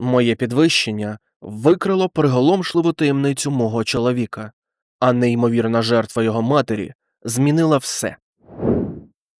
Моє підвищення викрило приголомшливу таємницю мого чоловіка, а неймовірна жертва його матері змінила все.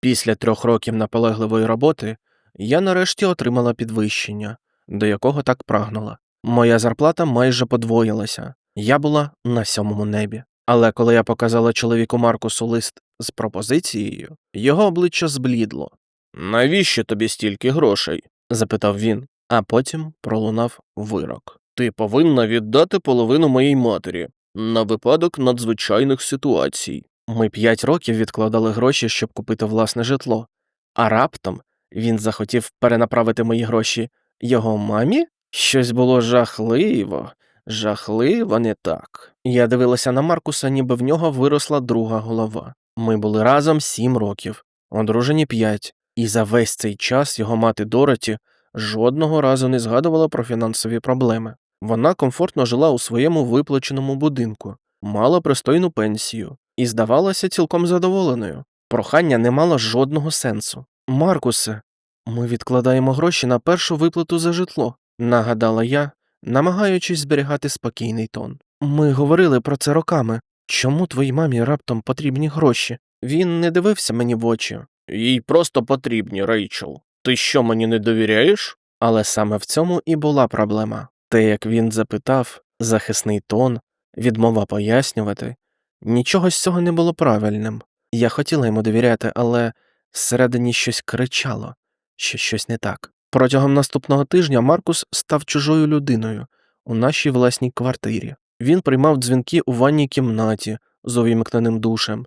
Після трьох років наполегливої роботи я нарешті отримала підвищення, до якого так прагнула. Моя зарплата майже подвоїлася. Я була на сьомому небі. Але коли я показала чоловіку Маркусу лист з пропозицією, його обличчя зблідло. Навіщо тобі стільки грошей? запитав він, а потім пролунав вирок. Ти повинна віддати половину моїй матері на випадок надзвичайних ситуацій. Ми п'ять років відкладали гроші, щоб купити власне житло, а раптом він захотів перенаправити мої гроші його мамі? Щось було жахливо, жахливо не так. Я дивилася на Маркуса, ніби в нього виросла друга голова. Ми були разом сім років, одружені п'ять, і за весь цей час його мати Дороті жодного разу не згадувала про фінансові проблеми. Вона комфортно жила у своєму виплаченому будинку, мала пристойну пенсію і здавалася цілком задоволеною. Прохання не мало жодного сенсу. Маркусе, ми відкладаємо гроші на першу виплату за житло, нагадала я, намагаючись зберігати спокійний тон. Ми говорили про це роками. Чому твоїй мамі раптом потрібні гроші? Він не дивився мені в очі. Їй просто потрібні, Рейчел. Ти що мені не довіряєш? Але саме в цьому і була проблема. Те, як він запитав, захисний тон, відмова пояснювати, нічого з цього не було правильним. Я хотіла йому довіряти, але всередині щось кричало, що щось не так. Протягом наступного тижня Маркус став чужою людиною у нашій власній квартирі. Він приймав дзвінки у ванній кімнаті з увімкненим душем,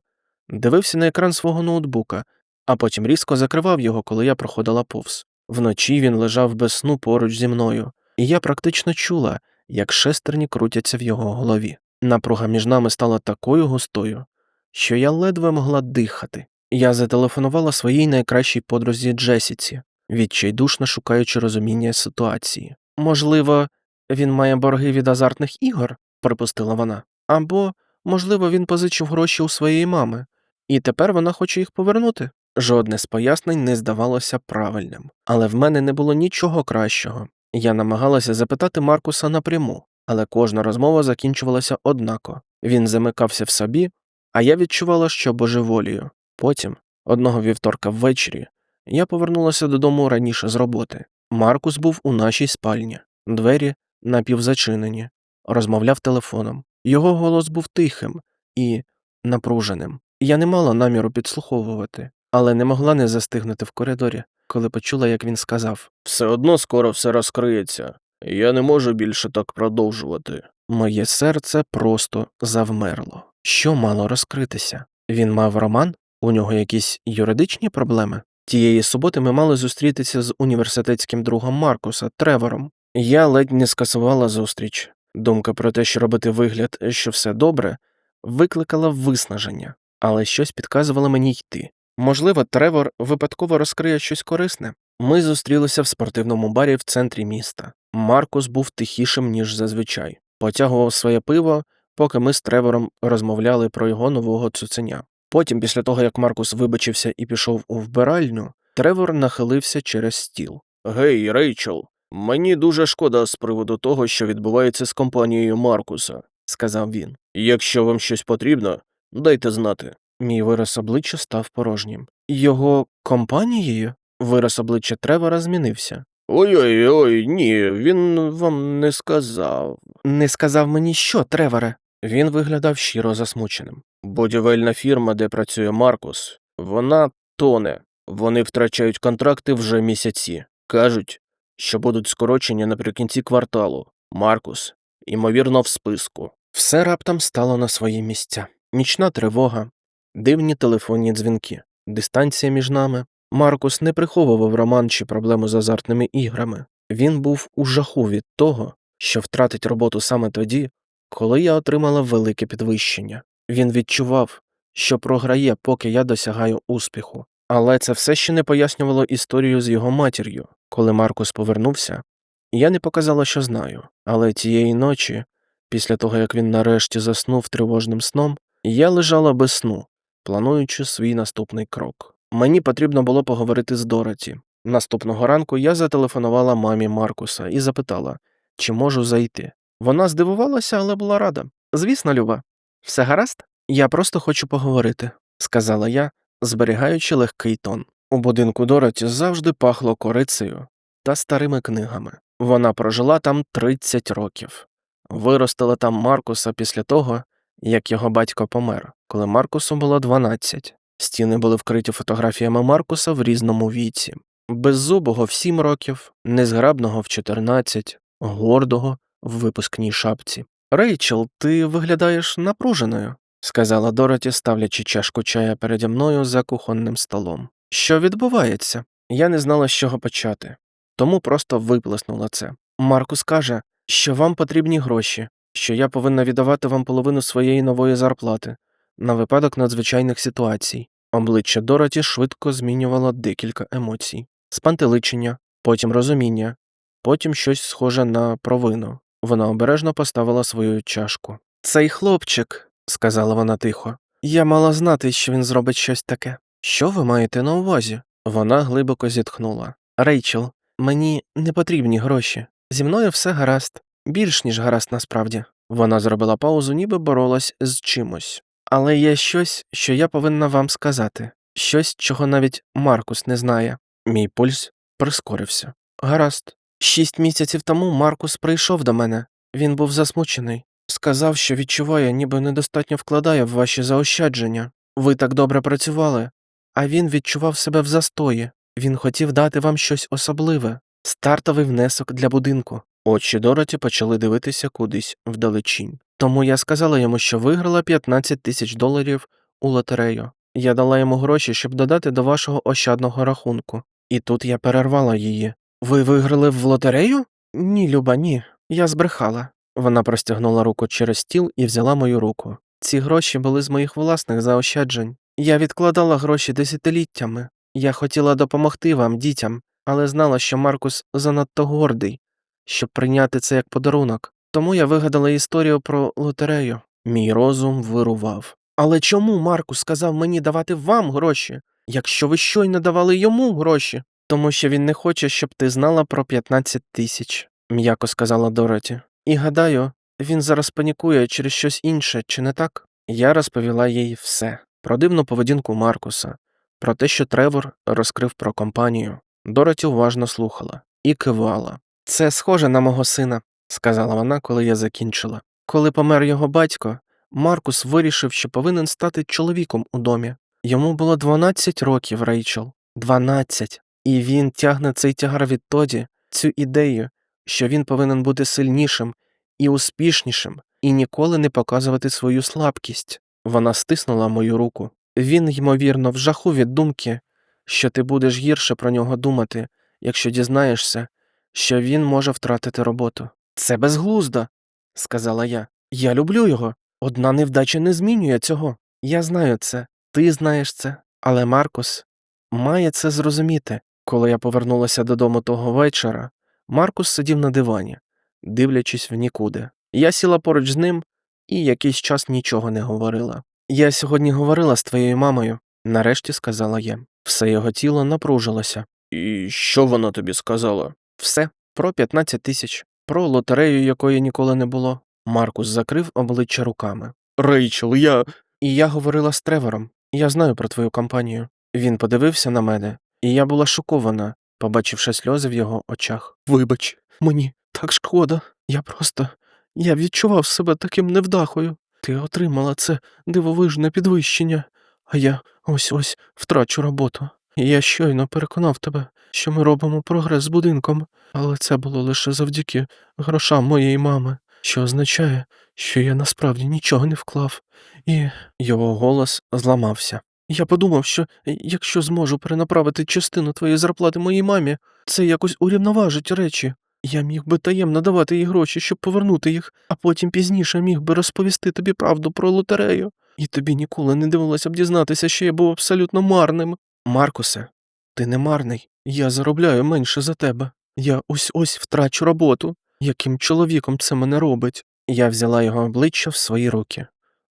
дивився на екран свого ноутбука, а потім різко закривав його, коли я проходила повз. Вночі він лежав без сну поруч зі мною, і я практично чула, як шестерні крутяться в його голові. Напруга між нами стала такою густою, що я ледве могла дихати. Я зателефонувала своїй найкращій подрузі Джесіці, відчайдушно шукаючи розуміння ситуації. Можливо, він має борги від азартних ігор, припустила вона, або, можливо, він позичив гроші у своєї мами, і тепер вона хоче їх повернути. Жодне з пояснень не здавалося правильним, але в мене не було нічого кращого. Я намагалася запитати Маркуса напряму, але кожна розмова закінчувалася однако. Він замикався в собі, а я відчувала, що божеволію. Потім, одного вівторка ввечері, я повернулася додому раніше з роботи. Маркус був у нашій спальні, двері напівзачинені, розмовляв телефоном. Його голос був тихим і напруженим. Я не мала наміру підслуховувати, але не могла не застигнути в коридорі, коли почула, як він сказав Все одно скоро все розкриється. Я не можу більше так продовжувати. Моє серце просто завмерло. Що мало розкритися? Він мав роман? У нього якісь юридичні проблеми? Тієї суботи ми мали зустрітися з університетським другом Маркуса Тревором. Я ледь не скасувала зустріч. Думка про те, що робити вигляд, що все добре, викликала виснаження, але щось підказувало мені йти. Можливо, Тревор випадково розкриє щось корисне. Ми зустрілися в спортивному барі в центрі міста. Маркус був тихішим, ніж зазвичай, потягував своє пиво, поки ми з Тревором розмовляли про його нового цуценя. Потім, після того як Маркус вибачився і пішов у вбиральню, Тревор нахилився через стіл. Гей, Рейчел, мені дуже шкода з приводу того, що відбувається з компанією Маркуса, сказав він. Якщо вам щось потрібно, дайте знати. Мій вираз обличчя став порожнім. Його компанією? Вираз обличчя Тревора змінився. Ой-ой, ой, ні, він вам не сказав. Не сказав мені що, Треворе? Він виглядав щиро засмученим. Будівельна фірма, де працює Маркус, вона тоне. Вони втрачають контракти вже місяці. Кажуть, що будуть скорочення наприкінці кварталу. Маркус, ймовірно, в списку. Все раптом стало на свої місця. Нічна тривога, дивні телефонні дзвінки, дистанція між нами. Маркус не приховував роман чи проблему з азартними іграми. Він був у жаху від того, що втратить роботу саме тоді, коли я отримала велике підвищення. Він відчував, що програє, поки я досягаю успіху. Але це все ще не пояснювало історію з його матір'ю. Коли Маркус повернувся, я не показала, що знаю, але тієї ночі, після того як він нарешті заснув тривожним сном, я лежала без сну, плануючи свій наступний крок. Мені потрібно було поговорити з Дороті. Наступного ранку я зателефонувала мамі Маркуса і запитала, чи можу зайти. Вона здивувалася, але була рада. Звісно, Люба, все гаразд? Я просто хочу поговорити, сказала я, зберігаючи легкий тон. У будинку Дороті завжди пахло корицею та старими книгами. Вона прожила там 30 років, виростила там Маркуса після того, як його батько помер, коли Маркусу було 12. Стіни були вкриті фотографіями Маркуса в різному віці. Беззубого в 7 років, незграбного в 14, гордого в випускній шапці. Рейчел, ти виглядаєш напруженою, сказала Дороті, ставлячи чашку чая переді мною за кухонним столом. Що відбувається? Я не знала, з чого почати, тому просто виплеснула це. Маркус каже, що вам потрібні гроші, що я повинна віддавати вам половину своєї нової зарплати на випадок надзвичайних ситуацій. Обличчя Дороті швидко змінювало декілька емоцій: спантеличення, потім розуміння, потім щось схоже на провину. Вона обережно поставила свою чашку. Цей хлопчик, сказала вона тихо, я мала знати, що він зробить щось таке. Що ви маєте на увазі? Вона глибоко зітхнула. Рейчел, мені не потрібні гроші. Зі мною все гаразд, більш ніж гаразд насправді. Вона зробила паузу, ніби боролась з чимось. Але є щось, що я повинна вам сказати, щось, чого навіть Маркус не знає. Мій пульс прискорився. Гаразд. Шість місяців тому Маркус прийшов до мене. Він був засмучений. Сказав, що відчуває, ніби недостатньо вкладає в ваші заощадження. Ви так добре працювали, а він відчував себе в застої. Він хотів дати вам щось особливе, стартовий внесок для будинку. Очі Дороті почали дивитися кудись вдалечінь. Тому я сказала йому, що виграла 15 тисяч доларів у лотерею. Я дала йому гроші, щоб додати до вашого ощадного рахунку. І тут я перервала її. Ви виграли в лотерею? Ні, Люба, ні. Я збрехала. Вона простягнула руку через стіл і взяла мою руку. Ці гроші були з моїх власних заощаджень. Я відкладала гроші десятиліттями. Я хотіла допомогти вам, дітям, але знала, що Маркус занадто гордий, щоб прийняти це як подарунок. Тому я вигадала історію про лотерею. Мій розум вирував. Але чому Маркус сказав мені давати вам гроші, якщо ви щойно давали йому гроші? Тому що він не хоче, щоб ти знала про 15 тисяч, м'яко сказала Дороті. І гадаю, він зараз панікує через щось інше, чи не так? Я розповіла їй все про дивну поведінку Маркуса, про те, що Тревор розкрив про компанію. Дороті уважно слухала і кивала. Це схоже на мого сина, сказала вона, коли я закінчила. Коли помер його батько, Маркус вирішив, що повинен стати чоловіком у домі. Йому було 12 років, Рейчел. 12. І він тягне цей тягар відтоді, цю ідею, що він повинен бути сильнішим і успішнішим, і ніколи не показувати свою слабкість. Вона стиснула мою руку. Він, ймовірно, в жаху від думки, що ти будеш гірше про нього думати, якщо дізнаєшся, що він може втратити роботу. Це безглуздо, сказала я. Я люблю його. Одна невдача не змінює цього. Я знаю це, ти знаєш це, але Маркус має це зрозуміти. Коли я повернулася додому того вечора, Маркус сидів на дивані, дивлячись в нікуди. Я сіла поруч з ним і якийсь час нічого не говорила. Я сьогодні говорила з твоєю мамою, нарешті сказала я. Все його тіло напружилося. І що вона тобі сказала? Все про 15 тисяч, про лотерею, якої ніколи не було. Маркус закрив обличчя руками. Рейчел, я. І я говорила з Тревором. Я знаю про твою компанію. Він подивився на мене, і я була шокована, побачивши сльози в його очах. Вибач, мені так шкода. Я просто. Я відчував себе таким невдахою. Ти отримала це дивовижне підвищення, а я ось ось втрачу роботу. Я щойно переконав тебе, що ми робимо прогрес з будинком, але це було лише завдяки грошам моєї мами, що означає, що я насправді нічого не вклав, і його голос зламався. Я подумав, що якщо зможу перенаправити частину твоєї зарплати моїй мамі, це якось урівноважить речі. Я міг би таємно давати їй гроші, щоб повернути їх, а потім пізніше міг би розповісти тобі правду про лотерею. І тобі ніколи не дивилося б дізнатися, що я був абсолютно марним. Маркусе, ти не марний. Я заробляю менше за тебе. Я ось ось втрачу роботу. Яким чоловіком це мене робить? Я взяла його обличчя в свої руки,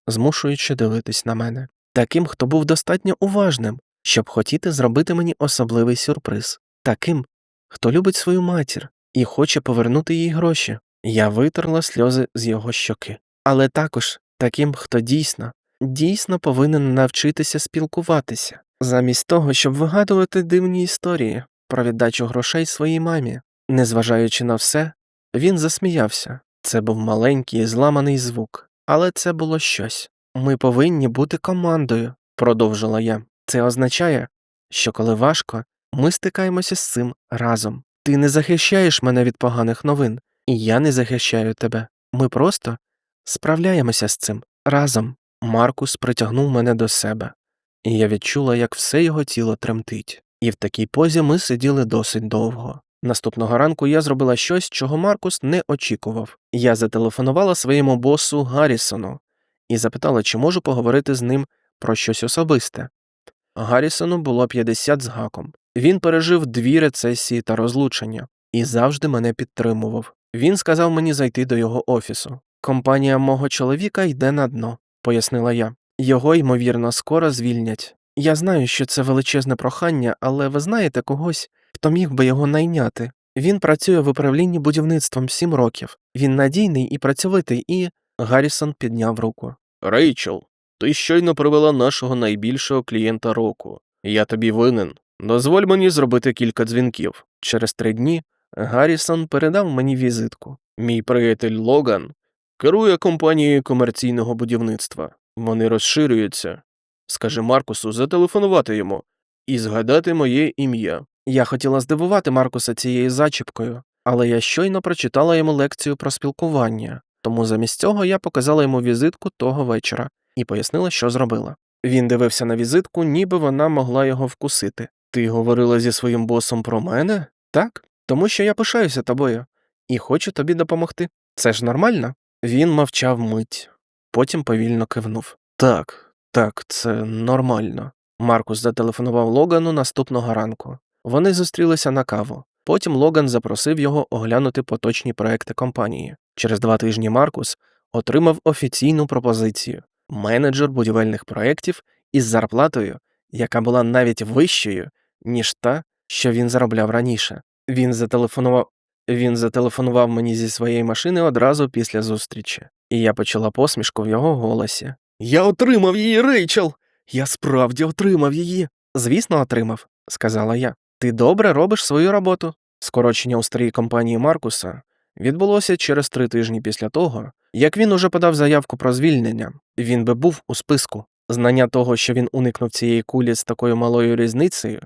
змушуючи дивитись на мене. Таким, хто був достатньо уважним, щоб хотіти зробити мені особливий сюрприз. таким, хто любить свою матір і хоче повернути їй гроші. Я витерла сльози з його щоки, але також таким, хто дійсно, дійсно повинен навчитися спілкуватися, замість того, щоб вигадувати дивні історії про віддачу грошей своїй мамі. Незважаючи на все, він засміявся. Це був маленький зламаний звук, але це було щось. Ми повинні бути командою, продовжила я. Це означає, що коли важко, ми стикаємося з цим разом. Ти не захищаєш мене від поганих новин, і я не захищаю тебе. Ми просто справляємося з цим разом. Маркус притягнув мене до себе, і я відчула, як все його тіло тремтить. І в такій позі ми сиділи досить довго. Наступного ранку я зробила щось, чого Маркус не очікував. Я зателефонувала своєму босу Гаррісону і запитала, чи можу поговорити з ним про щось особисте. Гаррісону було 50 з гаком. Він пережив дві рецесії та розлучення і завжди мене підтримував. Він сказав мені зайти до його офісу. Компанія мого чоловіка йде на дно, пояснила я. Його, ймовірно, скоро звільнять. Я знаю, що це величезне прохання, але ви знаєте когось, хто міг би його найняти. Він працює в управлінні будівництвом сім років. Він надійний і працьовитий, і. Гаррісон підняв руку. Рейчел, ти щойно привела нашого найбільшого клієнта року. Я тобі винен. Дозволь мені зробити кілька дзвінків. Через три дні Гаррісон передав мені візитку. Мій приятель Логан керує компанією комерційного будівництва. Вони розширюються. Скажи Маркусу зателефонувати йому і згадати моє ім'я. Я хотіла здивувати Маркуса цією зачіпкою, але я щойно прочитала йому лекцію про спілкування, тому замість цього я показала йому візитку того вечора і пояснила, що зробила. Він дивився на візитку, ніби вона могла його вкусити. Ти говорила зі своїм босом про мене? Так, тому що я пишаюся тобою і хочу тобі допомогти. Це ж нормально? Він мовчав мить, потім повільно кивнув. Так, так, це нормально. Маркус зателефонував Логану наступного ранку. Вони зустрілися на каву. Потім Логан запросив його оглянути поточні проекти компанії. Через два тижні Маркус отримав офіційну пропозицію менеджер будівельних проєктів із зарплатою, яка була навіть вищою, ніж та, що він заробляв раніше. Він зателефонував. Він зателефонував мені зі своєї машини одразу після зустрічі, і я почула посмішку в його голосі. Я отримав її, Рейчел! Я справді отримав її. Звісно, отримав, сказала я. Ти добре робиш свою роботу. Скорочення у старій компанії Маркуса відбулося через три тижні після того, як він уже подав заявку про звільнення. Він би був у списку. Знання того, що він уникнув цієї кулі з такою малою різницею,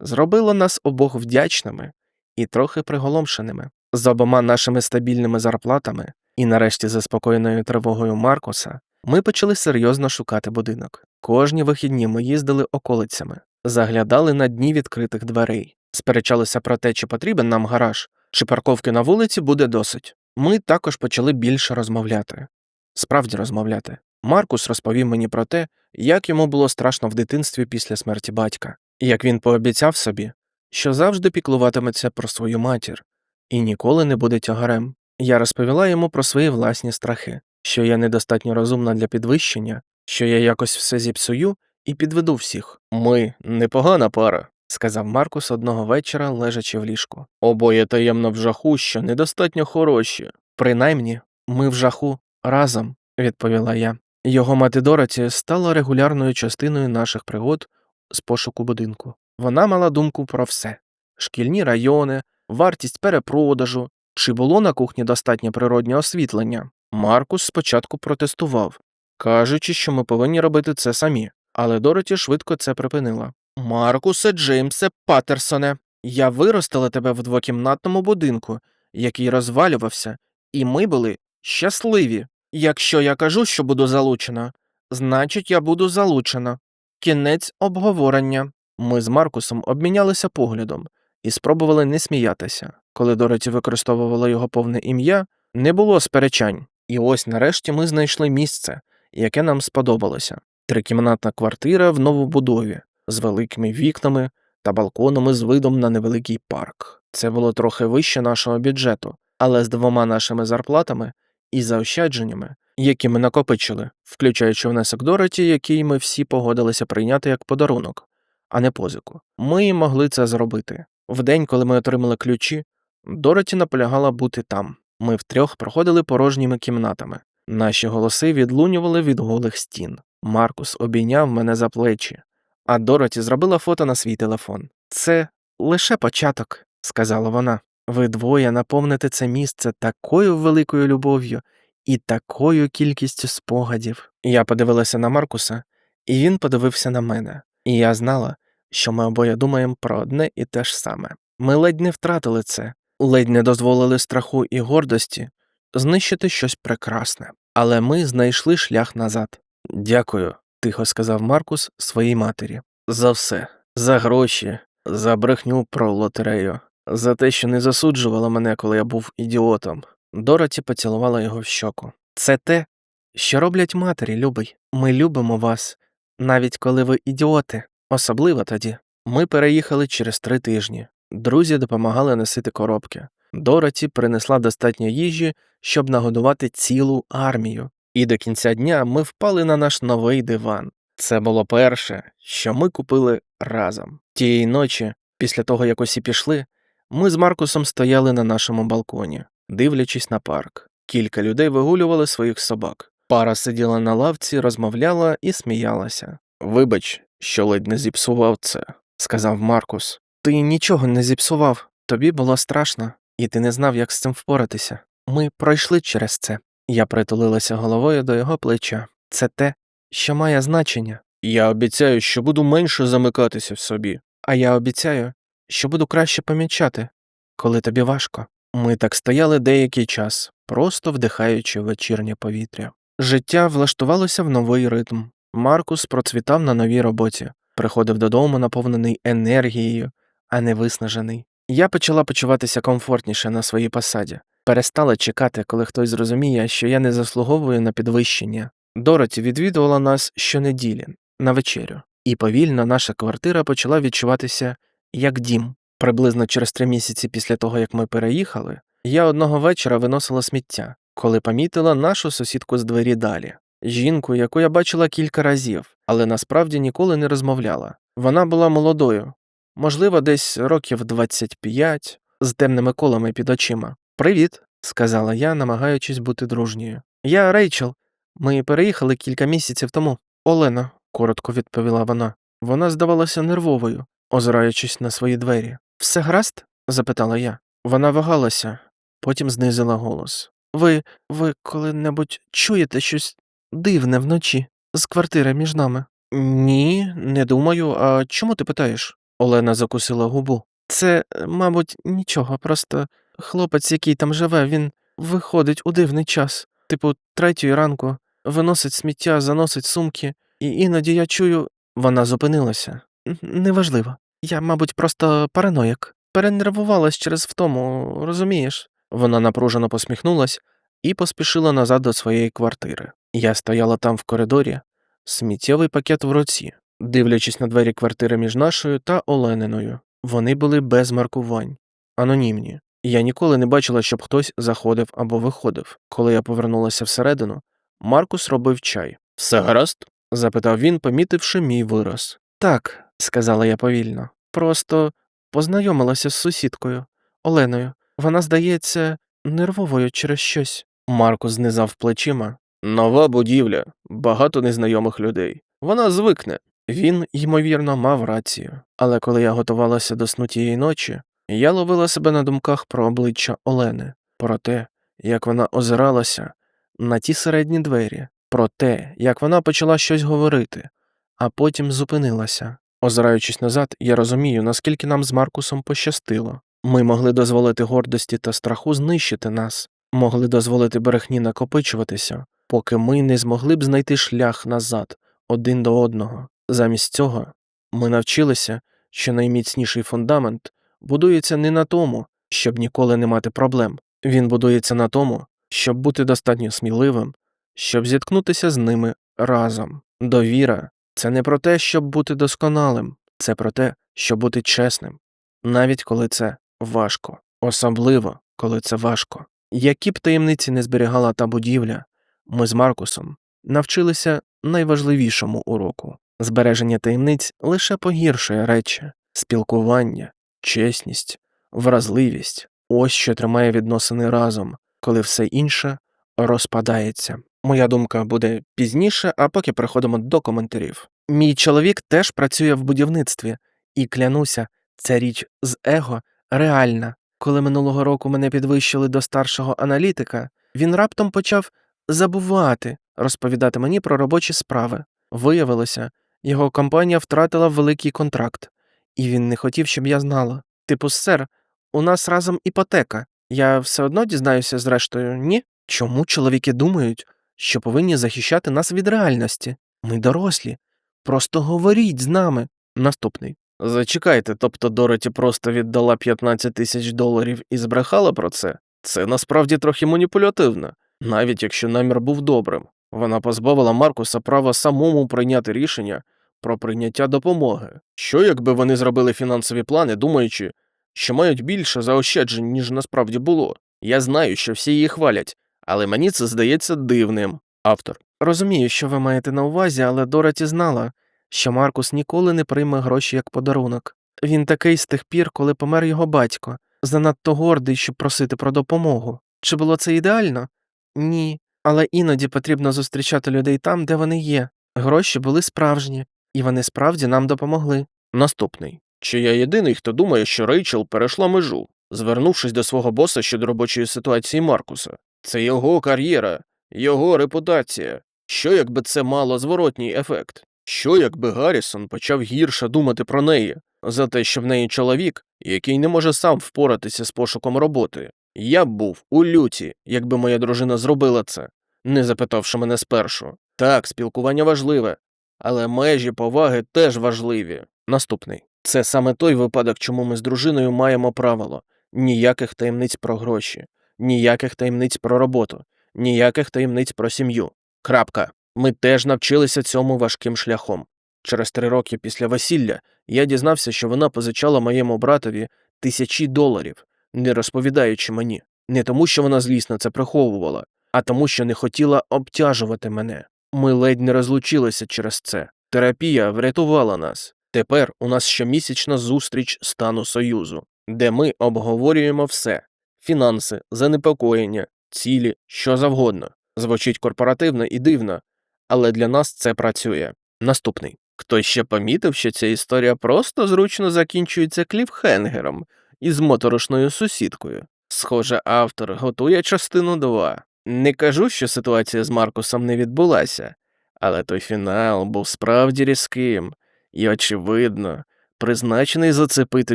зробило нас обох вдячними і трохи приголомшеними. З обома нашими стабільними зарплатами і нарешті заспокоєною тривогою Маркуса ми почали серйозно шукати будинок. Кожні вихідні ми їздили околицями, заглядали на дні відкритих дверей, сперечалися про те, чи потрібен нам гараж, чи парковки на вулиці буде досить. Ми також почали більше розмовляти. Справді розмовляти. Маркус розповів мені про те, як йому було страшно в дитинстві після смерті батька, і як він пообіцяв собі, що завжди піклуватиметься про свою матір і ніколи не буде тягарем. Я розповіла йому про свої власні страхи, що я недостатньо розумна для підвищення, що я якось все зіпсую і підведу всіх. Ми непогана пара, сказав Маркус одного вечора, лежачи в ліжку. Обоє таємно в жаху, що недостатньо хороші. Принаймні, ми в жаху разом, відповіла я. Його мати Дороті стала регулярною частиною наших пригод з пошуку будинку. Вона мала думку про все шкільні райони, вартість перепродажу, чи було на кухні достатнє природнє освітлення. Маркус спочатку протестував, кажучи, що ми повинні робити це самі, але Дороті швидко це припинила. Маркусе Джеймсе Паттерсоне, я виростила тебе в двокімнатному будинку, який розвалювався, і ми були щасливі. Якщо я кажу, що буду залучена, значить я буду залучена. Кінець обговорення. Ми з Маркусом обмінялися поглядом і спробували не сміятися. Коли Дороті використовувала його повне ім'я, не було сперечань. І ось нарешті ми знайшли місце, яке нам сподобалося. Трикімнатна квартира в новобудові з великими вікнами та балконами з видом на невеликий парк. Це було трохи вище нашого бюджету, але з двома нашими зарплатами і заощадженнями, які ми накопичили, включаючи внесок Дороті, який ми всі погодилися прийняти як подарунок, а не позику. Ми могли це зробити. В день, коли ми отримали ключі, Дороті наполягала бути там. Ми втрьох проходили порожніми кімнатами. Наші голоси відлунювали від голих стін. Маркус обійняв мене за плечі, а Дороті зробила фото на свій телефон. Це лише початок, сказала вона. Ви двоє наповните це місце такою великою любов'ю і такою кількістю спогадів. Я подивилася на Маркуса, і він подивився на мене. І я знала, що ми обоє думаємо про одне і те ж саме. Ми ледь не втратили це, ледь не дозволили страху і гордості знищити щось прекрасне. Але ми знайшли шлях назад. Дякую, тихо сказав Маркус своїй матері. За все, за гроші, за брехню про лотерею, за те, що не засуджувала мене, коли я був ідіотом. Дороті поцілувала його в щоку. Це те, що роблять матері, любий. Ми любимо вас, навіть коли ви ідіоти, особливо тоді. Ми переїхали через три тижні. Друзі допомагали носити коробки. Дороті принесла достатньо їжі, щоб нагодувати цілу армію. І до кінця дня ми впали на наш новий диван. Це було перше, що ми купили разом. Тієї ночі, після того як усі пішли, ми з Маркусом стояли на нашому балконі, дивлячись на парк. Кілька людей вигулювали своїх собак. Пара сиділа на лавці, розмовляла і сміялася. Вибач, що ледь не зіпсував це, сказав Маркус. Ти нічого не зіпсував, тобі було страшно, і ти не знав, як з цим впоратися. Ми пройшли через це. Я притулилася головою до його плеча. Це те, що має значення. Я обіцяю, що буду менше замикатися в собі. А я обіцяю, що буду краще помічати, коли тобі важко. Ми так стояли деякий час, просто вдихаючи вечірнє повітря. Життя влаштувалося в новий ритм. Маркус процвітав на новій роботі, приходив додому наповнений енергією, а не виснажений. Я почала почуватися комфортніше на своїй посаді, перестала чекати, коли хтось зрозуміє, що я не заслуговую на підвищення. Дороті відвідувала нас щонеділі на вечерю, і повільно наша квартира почала відчуватися як дім. Приблизно через три місяці після того, як ми переїхали, я одного вечора виносила сміття, коли помітила нашу сусідку з двері далі. Жінку, яку я бачила кілька разів, але насправді ніколи не розмовляла. Вона була молодою, можливо, десь років 25, з темними колами під очима. Привіт, сказала я, намагаючись бути дружньою. Я Рейчел. Ми переїхали кілька місяців тому. Олена, коротко відповіла вона. Вона здавалася нервовою, озираючись на свої двері. Все гаразд? запитала я. Вона вагалася, потім знизила голос. Ви, ви коли-небудь чуєте щось дивне вночі з квартири між нами? Ні, не думаю. А чому ти питаєш? Олена закусила губу. Це, мабуть, нічого, просто хлопець, який там живе, він виходить у дивний час, типу третьої ранку, виносить сміття, заносить сумки, і іноді я чую. Вона зупинилася. Неважливо. Я, мабуть, просто параноїк. Перенервувалась через втому, розумієш? Вона напружено посміхнулась і поспішила назад до своєї квартири. Я стояла там в коридорі, сміттєвий пакет в руці, дивлячись на двері квартири між нашою та Олениною. Вони були без маркувань, анонімні. Я ніколи не бачила, щоб хтось заходив або виходив. Коли я повернулася всередину, Маркус робив чай. Все гаразд? запитав він, помітивши мій вираз. Так, сказала я повільно. Просто познайомилася з сусідкою Оленою. Вона, здається, нервовою через щось. Маркус знизав плечима. Нова будівля, багато незнайомих людей. Вона звикне. Він, ймовірно, мав рацію. Але коли я готувалася до сну тієї ночі, я ловила себе на думках про обличчя Олени, про те, як вона озиралася на ті середні двері, про те, як вона почала щось говорити, а потім зупинилася. Озираючись назад, я розумію, наскільки нам з Маркусом пощастило. Ми могли дозволити гордості та страху знищити нас, могли дозволити брехні накопичуватися, поки ми не змогли б знайти шлях назад один до одного. Замість цього ми навчилися, що найміцніший фундамент будується не на тому, щоб ніколи не мати проблем. Він будується на тому, щоб бути достатньо сміливим, щоб зіткнутися з ними разом. Довіра це не про те, щоб бути досконалим, це про те, щоб бути чесним, навіть коли це важко, особливо коли це важко. Які б таємниці не зберігала та будівля, ми з Маркусом навчилися найважливішому уроку. Збереження таємниць лише погіршує речі, спілкування, чесність, вразливість ось що тримає відносини разом, коли все інше розпадається. Моя думка буде пізніше, а поки переходимо до коментарів. Мій чоловік теж працює в будівництві, і клянуся, ця річ з его реальна. Коли минулого року мене підвищили до старшого аналітика, він раптом почав забувати розповідати мені про робочі справи. Виявилося, його компанія втратила великий контракт, і він не хотів, щоб я знала. Типу, сер, у нас разом іпотека. Я все одно дізнаюся зрештою, ні? Чому чоловіки думають, що повинні захищати нас від реальності? Ми дорослі. Просто говоріть з нами. Наступний. Зачекайте, тобто Дороті просто віддала 15 тисяч доларів і збрехала про це? Це насправді трохи маніпулятивно, навіть якщо намір був добрим. Вона позбавила Маркуса права самому прийняти рішення про прийняття допомоги. Що якби вони зробили фінансові плани, думаючи, що мають більше заощаджень, ніж насправді було? Я знаю, що всі її хвалять, але мені це здається дивним. Автор. Розумію, що ви маєте на увазі, але Дороті знала, що Маркус ніколи не прийме гроші як подарунок. Він такий з тих пір, коли помер його батько, занадто гордий, щоб просити про допомогу. Чи було це ідеально? Ні. Але іноді потрібно зустрічати людей там, де вони є. Гроші були справжні, і вони справді нам допомогли. Наступний. Чи я єдиний, хто думає, що Рейчел перейшла межу, звернувшись до свого боса щодо робочої ситуації Маркуса? Це його кар'єра, його репутація. Що якби це мало зворотній ефект? Що якби Гаррісон почав гірше думати про неї за те, що в неї чоловік, який не може сам впоратися з пошуком роботи? Я б був у люті, якби моя дружина зробила це, не запитавши мене спершу. Так, спілкування важливе, але межі поваги теж важливі. Наступний. Це саме той випадок, чому ми з дружиною маємо правило ніяких таємниць про гроші, ніяких таємниць про роботу, ніяких таємниць про сім'ю. Крапка. Ми теж навчилися цьому важким шляхом. Через три роки після весілля я дізнався, що вона позичала моєму братові тисячі доларів, не розповідаючи мені, не тому, що вона злісно це приховувала, а тому, що не хотіла обтяжувати мене. Ми ледь не розлучилися через це. Терапія врятувала нас. Тепер у нас щомісячна зустріч стану Союзу, де ми обговорюємо все фінанси, занепокоєння, цілі, що завгодно. Звучить корпоративно і дивно, але для нас це працює. Наступний. Хтось ще помітив, що ця історія просто зручно закінчується кліфхенгером із моторошною сусідкою. Схоже, автор готує частину 2. Не кажу, що ситуація з Маркусом не відбулася, але той фінал був справді різким і, очевидно, призначений зацепити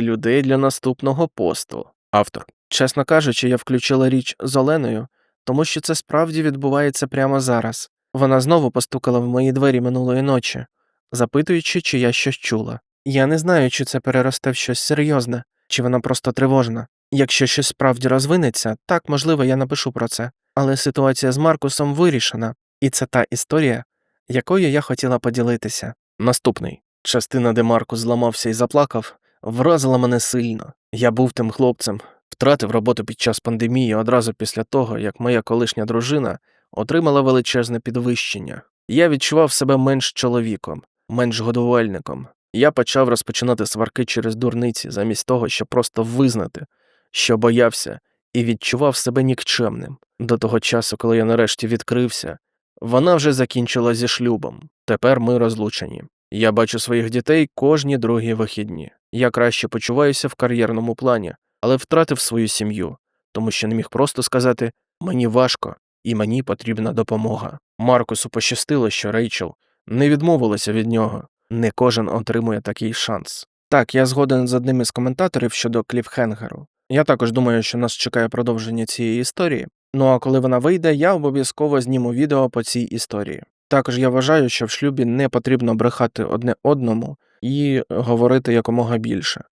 людей для наступного посту. Автор. Чесно кажучи, я включила річ з Оленою, тому що це справді відбувається прямо зараз. Вона знову постукала в мої двері минулої ночі, запитуючи, чи я щось чула. Я не знаю, чи це переросте в щось серйозне, чи вона просто тривожна. Якщо щось справді розвинеться, так, можливо, я напишу про це. Але ситуація з Маркусом вирішена, і це та історія, якою я хотіла поділитися. Наступний. Частина, де Маркус зламався і заплакав, вразила мене сильно. Я був тим хлопцем, втратив роботу під час пандемії одразу після того, як моя колишня дружина отримала величезне підвищення. Я відчував себе менш чоловіком, менш годувальником. Я почав розпочинати сварки через дурниці, замість того, щоб просто визнати, що боявся і відчував себе нікчемним. До того часу, коли я нарешті відкрився, вона вже закінчила зі шлюбом. Тепер ми розлучені. Я бачу своїх дітей кожні другі вихідні. Я краще почуваюся в кар'єрному плані, але втратив свою сім'ю, тому що не міг просто сказати мені важко і мені потрібна допомога. Маркусу пощастило, що Рейчел не відмовилася від нього. Не кожен отримує такий шанс. Так, я згоден з одним із коментаторів щодо Кліфхенгеру. Я також думаю, що нас чекає продовження цієї історії. Ну а коли вона вийде, я обов'язково зніму відео по цій історії. Також я вважаю, що в шлюбі не потрібно брехати одне одному і говорити якомога більше,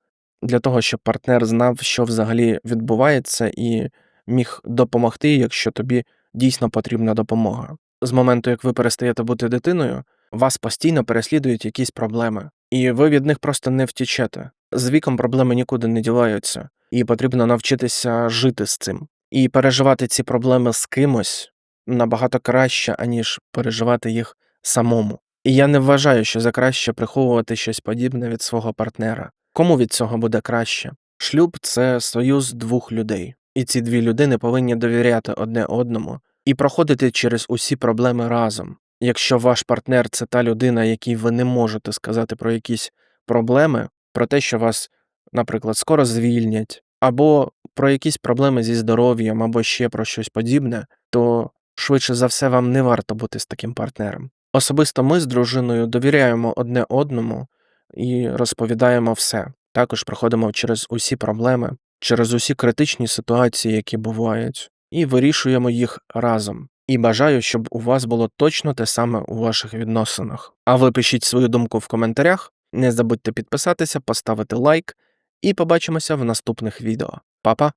для того, щоб партнер знав, що взагалі відбувається, і міг допомогти, якщо тобі дійсно потрібна допомога. З моменту, як ви перестаєте бути дитиною, вас постійно переслідують якісь проблеми, і ви від них просто не втічете. З віком проблеми нікуди не діваються, і потрібно навчитися жити з цим. І переживати ці проблеми з кимось набагато краще, аніж переживати їх самому. І я не вважаю, що за краще приховувати щось подібне від свого партнера. Кому від цього буде краще? Шлюб це союз двох людей, і ці дві людини повинні довіряти одне одному і проходити через усі проблеми разом. Якщо ваш партнер це та людина, якій ви не можете сказати про якісь проблеми, про те, що вас, наприклад, скоро звільнять, або про якісь проблеми зі здоров'ям, або ще про щось подібне, то швидше за все вам не варто бути з таким партнером. Особисто ми з дружиною довіряємо одне одному і розповідаємо все. Також проходимо через усі проблеми, через усі критичні ситуації, які бувають, і вирішуємо їх разом. І бажаю, щоб у вас було точно те саме у ваших відносинах. А ви пишіть свою думку в коментарях, не забудьте підписатися, поставити лайк, і побачимося в наступних відео. Па-па!